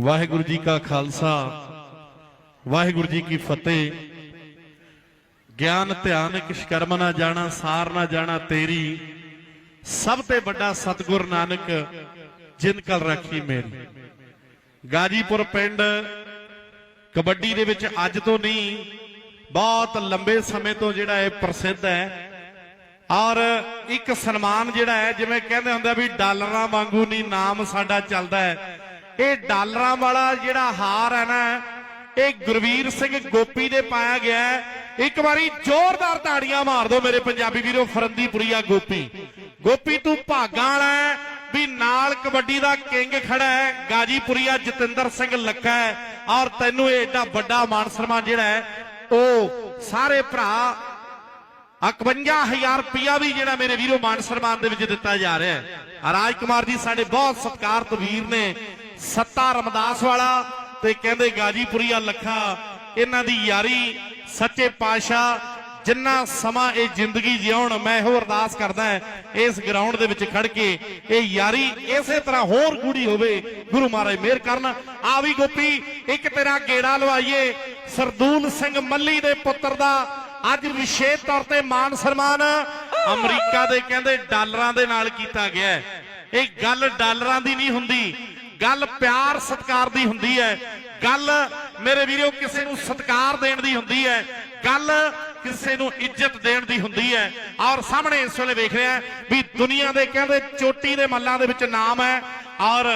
ਵਾਹਿਗੁਰੂ ਜੀ ਕਾ ਖਾਲਸਾ, ਵਾਹਿਗੁਰੂ ਜੀ ਕੀ ਫਤਿਹ। ਗਿਆਨ, ਧਿਆਨ ਕਿਛ ਕਰਮ ਨਾ ਜਾਣਾ, ਸਾਰ ਨਾ ਜਾਣਾ ਤੇਰੀ। ਸਭ ਤੇ ਵੱਡਾ ਸਤਿਗੁਰ ਨਾਨਕ, ਜਿਨ ਕਲ ਰੱਖੀ ਮੇਰੀ। ਗਾਜੀਪੁਰ ਪਿੰਡ ਕਬੱਡੀ ਦੇ ਵਿੱਚ ਅੱਜ ਤੋਂ ਨਹੀਂ, ਬਹੁਤ ਲੰਬੇ ਸਮੇਂ ਤੋਂ ਜਿਹੜਾ ਇਹ ਪ੍ਰਸਿੱਧ ਹੈ। ਔਰ ਇੱਕ ਸਨਮਾਨ ਜਿਹੜਾ ਹੈ, ਜਿਵੇਂ ਕਹਿੰਦੇ ਹੁੰਦੇ ਵੀ ਡਾਲਰਾਂ ਵਾਂਗੂ ਨਹੀਂ ਨਾਮ ਸਾਡਾ ਚੱਲਦਾ ਹੈ। ਇਹ ਡਾਲਰਾਂ ਵਾਲਾ ਜਿਹੜਾ ਹਾਰ ਹੈ ਨਾ, ਇਹ ਗੁਰਵੀਰ ਸਿੰਘ ਗੋਪੀ ਦੇ ਪਾਇਆ ਗਿਆ ਇੱਕ ਵਾਰੀ ਜ਼ੋਰਦਾਰ ਤਾੜੀਆਂ ਮਾਰ ਦਿਓ ਮੇਰੇ ਪੰਜਾਬੀ ਵੀਰੋ, ਫਰੰਦੀਪੁਰੀਆ ਗੋਪੀ। ਗੋਪੀ, ਤੂੰ ਭਾਗਾਂ ਵਾਲਾ ਵੀ ਨਾਲ ਕਬੱਡੀ ਦਾ ਕਿੰਗ ਖੜਾ ਹੈ, ਗਾਜੀਪੁਰੀਆ ਜਤਿੰਦਰ ਸਿੰਘ ਲੱਖਾ ਹੈ, ਔਰ ਤੈਨੂੰ ਇਹ ਏਡਾ ਵੱਡਾ ਮਾਨ ਸਨਮਾਨ ਜਿਹੜਾ ਹੈ, ਉਹ ਸਾਰੇ ਭਰਾ 51000 ਰੁਪਇਆ ਵੀ ਜਿਹੜਾ ਮੇਰੇ ਵੀਰੋ ਮਾਨ ਸਨਮਾਨ ਦੇ ਵਿੱਚ ਦਿੱਤਾ ਜਾ ਰਿਹਾ ਹੈ। ਰਾਜ ਕੁਮਾਰ ਜੀ, ਸਾਡੇ ਬਹੁਤ ਸਤਿਕਾਰਤ ਵੀਰ ਨੇ। ਸੱਤਾ ਰਮਦਾਸ ਵਾਲਾ ਤੇ ਕਹਿੰਦੇ ਗਾਜੀਪੁਰੀਆ ਲੱਖਾ, ਇਹਨਾਂ ਦੀ ਯਾਰੀ ਸੱਚੇ ਪਾਤਸ਼ਾਹ, ਜਿੰਨਾ ਸਮਾਂ ਇਹ ਜ਼ਿੰਦਗੀ ਜਿਉਣ, ਮੈਂ ਇਹੋ ਅਰਦਾਸ ਕਰਦਾ ਇਸ ਗਰਾਊਂਡ ਦੇ ਵਿੱਚ ਖੜ ਕੇ ਇਹ ਯਾਰੀ ਇਸੇ ਤਰ੍ਹਾਂ ਹੋਰ ਗੂੜੀ ਹੋਵੇ, ਗੁਰੂ ਮਹਾਰਾਜ ਮਿਹਰ ਕਰਨ। ਆ ਵੀ ਗੋਪੀ, ਇੱਕ ਤੇਰਾ ਗੇੜਾ ਲਵਾਈਏ, ਸਰਦੂਲ ਸਿੰਘ ਮੱਲੀ ਦੇ ਪੁੱਤਰ ਦਾ ਅੱਜ ਵਿਸ਼ੇਸ਼ ਤੌਰ ਤੇ ਮਾਨ ਸਨਮਾਨ ਅਮਰੀਕਾ ਦੇ ਕਹਿੰਦੇ ਡਾਲਰਾਂ ਦੇ ਨਾਲ ਕੀਤਾ ਗਿਆ ਇਹ ਗੱਲ ਡਾਲਰਾਂ ਦੀ ਨਹੀਂ ਹੁੰਦੀ ਗੱਲ ਪਿਆਰ ਸਤਿਕਾਰ ਦੀ ਹੁੰਦੀ ਹੈ। ਗੱਲ ਮੇਰੇ ਵੀਰੋ ਕਿਸੇ ਨੂੰ ਸਤਿਕਾਰ ਦੇਣ ਦੀ ਹੁੰਦੀ ਹੈ। ਗੱਲ ਕਿਸੇ ਨੂੰ ਇੱਜ਼ਤ ਦੇਣ ਦੀ ਹੁੰਦੀ ਹੈ। ਔਰ ਸਾਹਮਣੇ ਇਸ ਵੇਲੇ ਵੇਖ ਰਿਹਾ ਵੀ ਦੁਨੀਆ ਦੇ ਕਹਿੰਦੇ ਚੋਟੀ ਦੇ ਮੱਲਾਂ ਦੇ ਵਿੱਚ ਨਾਮ ਹੈ। ਔਰ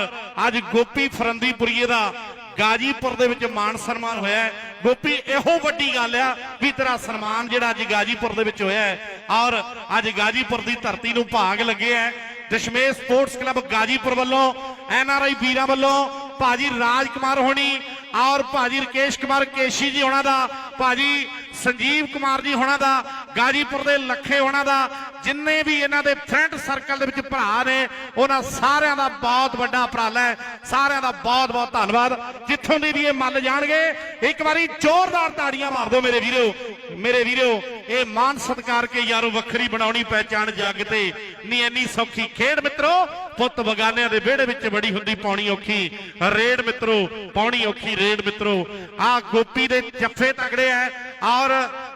ਅੱਜ ਗੋਪੀ ਫਰੰਦੀਪੁਰੀਏ ਦਾ ਗਾਜੀਪੁਰ ਦੇ ਵਿੱਚ ਮਾਨ ਸਨਮਾਨ ਹੋਇਆ ਹੈ। ਗੋਪੀ, ਇਹੋ ਵੱਡੀ ਗੱਲ ਆ ਵੀ ਤੇਰਾ ਸਨਮਾਨ ਜਿਹੜਾ ਅੱਜ ਗਾਜੀਪੁਰ ਦੇ ਵਿੱਚ ਹੋਇਆ ਹੈ। ਔਰ ਅੱਜ ਗਾਜੀਪੁਰ ਦੀ ਧਰਤੀ ਨੂੰ ਭਾਗ ਲੱਗਿਆ ਹੈ। ਦਸ਼ਮੇਸ਼ ਸਪੋਰਟਸ ਕਲੱਬ ਗਾਜੀਪੁਰ ਵੱਲੋਂ, ਐਨ ਆਰ ਆਈ ਵੀਰਾਂ ਵੱਲੋਂ ਭਾਜੀ ਰਾਜ ਕੁਮਾਰ ਹੋਣੀ ਔਰ ਭਾਜੀ ਰਕੇਸ਼ ਕੁਮਾਰ ਕੇਸ਼ੀ ਜੀ ਹੋਣਾ ਦਾ, ਭਾਜੀ ਸੰਜੀਵ ਕੁਮਾਰ ਜੀ ਹੋਣਾ ਦਾ ਗਾਜੀਪੁਰ ਦੇ ਲੱਖੇ ਹੋਣਾ ਦਾ, ਜਿੰਨੇ ਵੀ ਇਹਨਾਂ ਦੇ ਫਰੈਂਡ ਸਰਕਲ ਦੇ ਵਿੱਚ ਭਰਾ ਨੇ, ਉਹਨਾਂ ਸਾਰਿਆਂ ਦਾ ਬਹੁਤ ਵੱਡਾ ਉਪਰਾਲਾ ਹੈ। ਸਾਰਿਆਂ ਦਾ ਬਹੁਤ ਬਹੁਤ ਧੰਨਵਾਦ। ਜਿੱਥੋਂ ਦੀ ਵੀ ਇਹ ਮੰਨ ਜਾਣਗੇ, ਇੱਕ ਵਾਰੀ ਜ਼ੋਰਦਾਰ ਤਾੜੀਆਂ ਮਾਰ ਦਿਓ ਮੇਰੇ ਵੀਰੋ। ਮੇਰੇ ਵੀਰੋ, ਇਹ ਮਾਨ ਸਤਿਕਾਰ ਕੇ ਯਾਰੋ ਵੱਖਰੀ ਬਣਾਉਣੀ ਪਹਿਚਾਣ ਜੱਗ ਤੇ। ਨਹੀਂ ਇੰਨੀ ਸੌਖੀ ਖੇਡ ਮਿੱਤਰੋ, ਪੁੱਤ ਬਗਾਨਿਆਂ ਦੇ ਵਿਹੜੇ ਵਿੱਚ ਬੜੀ ਹੁੰਦੀ ਪਾਉਣੀ ਔਖੀ। ਰੇਡ ਮਿੱਤਰੋ, ਪਾਉਣੀ ਔਖੀ ਰੇਡ ਮਿੱਤਰੋ। ਆ ਗੋਪੀ ਦੇ ਜੱਫੇ ਤਗੜੇ ਐ ਔਰ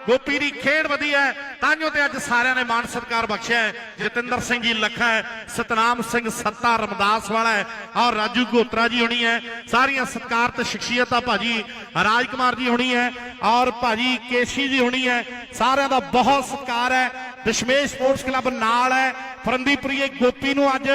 ਗੋਪੀ ਦੀ ਖੇਡ ਵਧੀਆ ਹੈ। ਤਾਂਯੋ ਤੇ ਅੱਜ ਸਾਰਿਆਂ ਨੇ ਮਾਣ ਸਤਿਕਾਰ ਬਖਸ਼ਿਆ ਹੈ। ਜਤਿੰਦਰ ਸਿੰਘ ਜੀ ਲੱਖਾ ਹੈ। ਸਤਨਾਮ ਸਿੰਘ ਸੱਤਾ ਰਮਦਾਸ ਵਾਲਾ ਹੈ। ਔਰ ਰਾਜੂ ਗੋਤਰਾ ਜੀ ਹੋਣੀ ਹੈ। ਸਾਰੀਆਂ ਸਤਿਕਾਰਤ ਸ਼ਖਸੀਅਤਾਂ ਭਾਜੀ ਰਾਜ ਕੁਮਾਰ ਜੀ ਹੋਣੀ ਹੈ। ਔਰ ਭਾਜੀ ਕੇਸ਼ੀ ਜੀ ਹੋਣੀ ਹੈ। ਸਾਰਿਆਂ ਦਾ ਬਹੁਤ ਸਤਿਕਾਰ ਹੈ। ਦਸ਼ਮੇਸ਼ ਸਪੋਰਟਸ ਕਲੱਬ ਨਾਲ ਹੈ। ਫਰੰਦੀਪੁਰੀਏ ਗੋਪੀ ਨੂੰ ਅੱਜ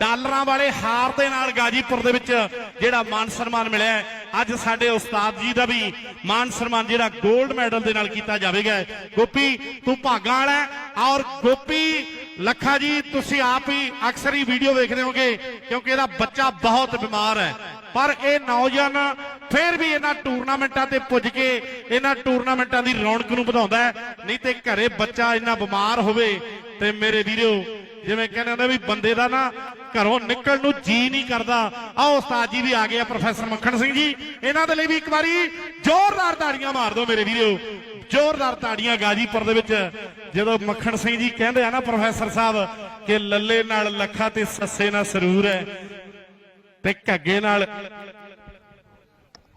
ਡਾਲਰਾਂ ਵਾਲੇ ਹਾਰ ਦੇ ਨਾਲ ਗਾਜੀਪੁਰ ਦੇ ਵਿੱਚ ਜਿਹੜਾ ਮਾਨ ਸਨਮਾਨ ਮਿਲਿਆ ਹੈ, ਅੱਜ ਸਾਡੇ ਉਸਤਾਦ ਜੀ ਦਾ ਵੀ ਮਾਨ ਸਨਮਾਨ ਜਿਹੜਾ 골ਡ ਮੈਡਲ ਦੇ ਨਾਲ ਕੀਤਾ ਜਾਵੇਗਾ। ਗੋਪੀ, ਤੂੰ ਭਾਗਾਂ ਵਾਲਾ ਔਰ ਗੋਪੀ, ਲੱਖਾ ਜੀ, ਤੁਸੀਂ ਆਪ ਹੀ ਅਕਸਰ ਹੀ ਵੀਡੀਓ ਵੇਖਦੇ ਹੋਗੇ ਕਿਉਂਕਿ ਇਹਦਾ ਬੱਚਾ ਬਹੁਤ ਬਿਮਾਰ ਹੈ। ਪਰ ਇਹ ਨੌਜਵਾਨ ਫਿਰ ਵੀ ਇਹਨਾਂ ਟੂਰਨਾਮੈਂਟਾਂ ਤੇ ਪੁੱਜ ਕੇ ਇਹਨਾਂ ਟੂਰਨਾਮੈਂਟਾਂ ਦੀ ਰੌਣਕ ਨੂੰ ਵਧਾਉਂਦਾ ਨਹੀਂ ਤੇ ਘਰੇ ਬੱਚਾ ਇੰਨਾ ਬਿਮਾਰ ਹੋਵੇ ਤੇ ਮੇਰੇ ਵੀਰੋ ਜਿਵੇਂ ਕਹਿੰਦੇ ਹੁੰਦੇ ਵੀ ਬੰਦੇ ਦਾ ਨਾ ਘਰੋਂ ਨਿਕਲਣ ਨੂੰ ਜੀ ਨਹੀਂ ਕਰਦਾ। ਆਓ ਉਸਤਾਦ ਜੀ ਵੀ ਆ ਗਏ ਆ, ਪ੍ਰੋਫੈਸਰ ਮੱਖਣ ਸਿੰਘ ਜੀ। ਇਹਨਾਂ ਦੇ ਲਈ ਵੀ ਇੱਕ ਵਾਰੀ ਜ਼ੋਰਦਾਰ ਤਾੜੀਆਂ ਮਾਰ ਦਿਓ ਮੇਰੇ ਵੀਰੋ। ਜ਼ੋਰਦਾਰ ਤਾੜੀਆਂ ਗਾਜੀਪੁਰ ਦੇ ਵਿੱਚ। ਜਦੋਂ ਮੱਖਣ ਸਿੰਘ ਜੀ ਕਹਿੰਦੇ ਆ ਨਾ ਪ੍ਰੋਫੈਸਰ ਸਾਹਿਬ ਕਿ ਲੱਲੇ ਨਾਲ ਲੱਖਾ ਤੇ ਸੱਸੇ ਨਾਲ ਸਰੂਰ ਹੈ ਤੇ ਘੱਗੇ ਨਾਲ।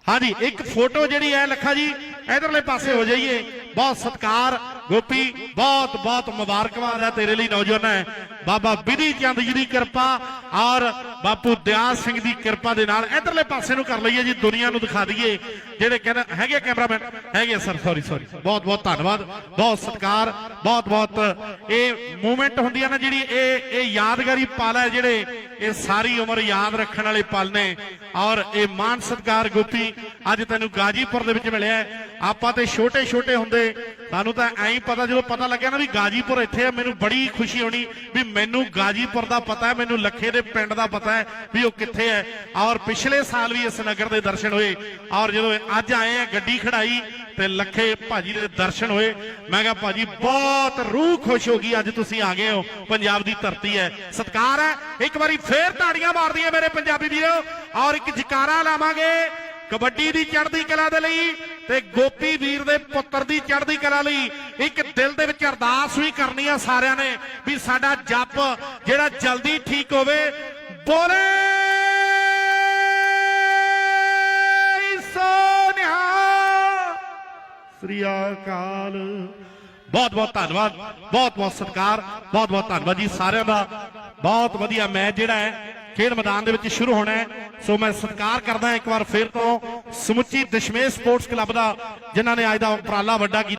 ਹਾਂਜੀ, ਇੱਕ ਫੋਟੋ ਜਿਹੜੀ ਹੈ ਲੱਖਾ ਜੀ ਇਧਰਲੇ ਪਾਸੇ ਹੋ ਜਾਈਏ। ਬਹੁਤ ਸਤਿਕਾਰ। ਗੋਪੀ, ਬਹੁਤ ਬਹੁਤ ਮੁਬਾਰਕਬਾਦ ਹੈ ਤੇਰੇ ਲਈ ਨੌਜਵਾਨ ਹੈ। ਬਾਬਾ ਵਿਧੀ ਚੰਦ ਜੀ ਦੀ ਕਿਰਪਾ ਔਰ ਬਾਪੂ ਦਿਆਲ ਸਿੰਘ ਦੀ ਕਿਰਪਾ ਦੇ ਨਾਲ ਇਧਰਲੇ ਪਾਸੇ ਨੂੰ ਕਰ ਲਈਏ ਜੀ, ਦੁਨੀਆ ਨੂੰ ਦਿਖਾ ਦਈਏ। ਜਿਹੜੇ ਕਹਿੰਦੇ, ਹੈਗੇ ਕੈਮਰਾਮੈਨ? ਹੈਗੇ ਸਰ ਸੌਰੀ ਸੌਰੀ ਬਹੁਤ ਬਹੁਤ ਧੰਨਵਾਦ। ਬਹੁਤ ਸਤਿਕਾਰ, ਬਹੁਤ ਬਹੁਤ। ਇਹ ਮੂਵਮੈਂਟ ਹੁੰਦੀ ਹੈ ਨਾ ਜਿਹੜੀ ਇਹ ਇਹ ਯਾਦਗਾਰੀ ਪਲ ਹੈ ਜਿਹੜੇ ਇਹ ਸਾਰੀ ਉਮਰ ਯਾਦ ਰੱਖਣ ਵਾਲੇ ਪਲ ਨੇ। ਔਰ ਇਹ ਮਾਨ ਸਤਿਕਾਰ ਗੋਪੀ ਅੱਜ ਤੈਨੂੰ ਗਾਜੀਪੁਰ ਦੇ ਵਿੱਚ ਮਿਲਿਆ ਆਪਾਂ ਤੇ ਛੋਟੇ ਛੋਟੇ ਹੁੰਦੇ, ਸਾਨੂੰ ਤਾਂ ਐਂ ਹੀ ਪਤਾ, ਜਦੋਂ ਪਤਾ ਲੱਗਿਆ ਨਾ ਵੀ ਗਾਜੀਪੁਰ ਇੱਥੇ ਆ ਮੈਨੂੰ ਬੜੀ ਖੁਸ਼ੀ ਹੋਣੀ ਵੀ ਮੈਨੂੰ ਗਾਜੀਪੁਰ ਦਾ ਪਤਾ ਹੈ, ਮੈਨੂੰ ਲੱਖੇ ਦੇ ਪਿੰਡ ਦਾ ਪਤਾ ਹੈ ਵੀ ਉਹ ਕਿੱਥੇ ਹੈ। ਔਰ ਪਿਛਲੇ ਸਾਲ ਵੀ ਇਸ ਨਗਰ ਦੇ ਦਰਸ਼ਨ ਹੋਏ। ਔਰ ਜਦੋਂ ਅੱਜ ਆਏ ਆ ਗੱਡੀ ਖੜਾਈ ਤੇ ਲੱਖੇ ਭਾਜੀ ਦੇ ਦਰਸ਼ਨ ਹੋਏ, ਮੈਂ ਕਿਹਾ ਭਾਜੀ ਬਹੁਤ ਰੂਹ ਖੁਸ਼ ਹੋ ਗਈ ਅੱਜ ਤੁਸੀਂ ਆ ਗਏ ਹੋ। ਪੰਜਾਬ ਦੀ ਧਰਤੀ ਹੈ। ਸਤਿਕਾਰ ਹੈ। ਇੱਕ ਵਾਰੀ ਫੇਰ ਤਾੜੀਆਂ ਮਾਰਦੀਆਂ ਮੇਰੇ ਪੰਜਾਬੀ ਵੀਰੋ। ਔਰ ਇੱਕ ਜਕਾਰਾ ਲਾਵਾਂਗੇ। ਕਬੱਡੀ ਦੀ ਚੜ੍ਹਦੀ ਕਲਾ ਦੇ ਲਈ ਤੇ ਗੋਪੀ ਵੀਰ ਦੇ ਪੁੱਤਰ ਦੀ ਚੜ੍ਹਦੀ ਕਲਾ ਲਈ ਇੱਕ ਦਿਲ ਦੇ ਵਿੱਚ ਅਰਦਾਸ ਵੀ ਕਰਨੀ ਆ ਸਾਰਿਆਂ ਨੇ ਵੀ ਸਾਡਾ ਜੱਪ ਜਿਹੜਾ ਜਲਦੀ ਠੀਕ ਹੋਵੇ, ਬੋਲੇ ਸ੍ਰੀ ਅਕਾਲ। ਬਹੁਤ ਬਹੁਤ ਧੰਨਵਾਦ, ਬਹੁਤ ਬਹੁਤ ਸਤਿਕਾਰ, ਬਹੁਤ ਬਹੁਤ ਧੰਨਵਾਦ ਜੀ ਸਾਰਿਆਂ ਦਾ। ਬਹੁਤ ਵਧੀਆ ਮੈਚ ਜਿਹੜਾ ਹੈ ਖੇਡ ਮੈਦਾਨ ਦੇ ਵਿੱਚ ਸ਼ੁਰੂ ਹੋਣਾ ਹੈ। ਸੋ ਮੈਂ ਸਤਿਕਾਰ ਕਰਦਾ ਇੱਕ ਵਾਰ ਫਿਰ ਤੋਂ ਸਮੁੱਚੀ ਦਸ਼ਮੇਸ਼ ਸਪੋਰਟਸ ਕਲੱਬ ਦਾ, ਜਿਨ੍ਹਾਂ ਨੇ ਅੱਜ ਦਾ ਉਪਰਾਲਾ ਵੱਡਾ ਕੀਤਾ।